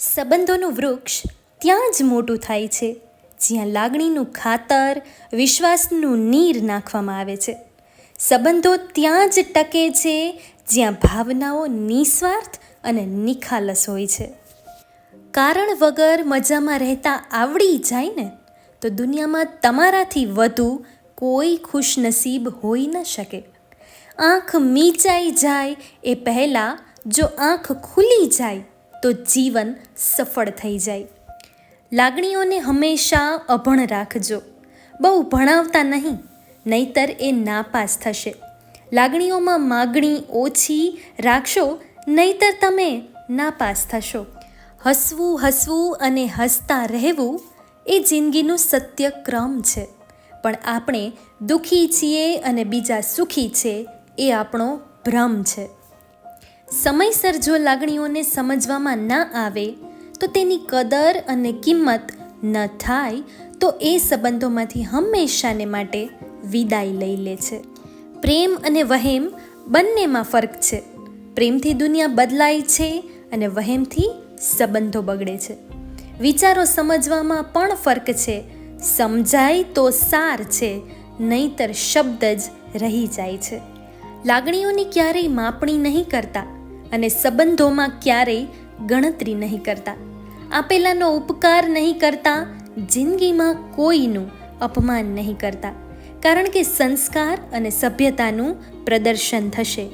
સંબંધોનું વૃક્ષ ત્યાં જ મોટું થાય છે, જ્યાં લાગણીનું ખાતર, વિશ્વાસનું નીર નાખવામાં આવે છે. સંબંધો ત્યાં જ ટકે છે, જ્યાં ભાવનાઓ નિસ્વાર્થ અને નિખાલસ હોય છે. કારણ વગર મજામાં રહેતા આવડી જાય ને, તો દુનિયામાં તમારાથી વધુ કોઈ ખુશનસીબ હોઈ ન શકે. આંખ મીચાઈ જાય એ પહેલાં, જો આંખ ખુલી જાય તો જીવન સફળ થઈ જાય. લાગણીઓને હંમેશા અભણ રાખજો. બહુ ભણાવતા નહીં, નહીતર એ નાપાસ થશે. લાગણીઓમાં માગણી ઓછી રાખશો, નહીતર તમે નાપાસ થશો. હસવું હસવું અને હસતા રહેવું એ જિંદગીનું સત્ય ક્રમ છે. પણ આપણે દુઃખી છીએ અને બીજા સુખી છે એ આપણો ભ્રમ છે. સમયસર જો લાગણીઓને સમજવામાં ન આવે, તો તેની કદર અને કિંમત ન થાય, તો એ સંબંધોમાંથી હંમેશાને માટે વિદાય લઈ લે છે. પ્રેમ અને વહેમ બંનેમાં ફરક છે. પ્રેમથી દુનિયા બદલાય છે અને વહેમથી સંબંધો બગડે છે. વિચારો સમજવામાં પણ ફરક છે. સમજાય તો સાર છે, નહીતર શબ્દ જ રહી જાય છે. લાગણીઓની ક્યારેય માપણી નહીં કરતા. અને સંબંધોમાં ક્યારેય ગણતરી નહીં કરતા. આપેલાનો ઉપકાર નહીં કરતા, જિંદગીમાં કોઈનું અપમાન નહીં કરતા. કારણ કે સંસ્કાર અને સભ્યતાનું પ્રદર્શન થશે.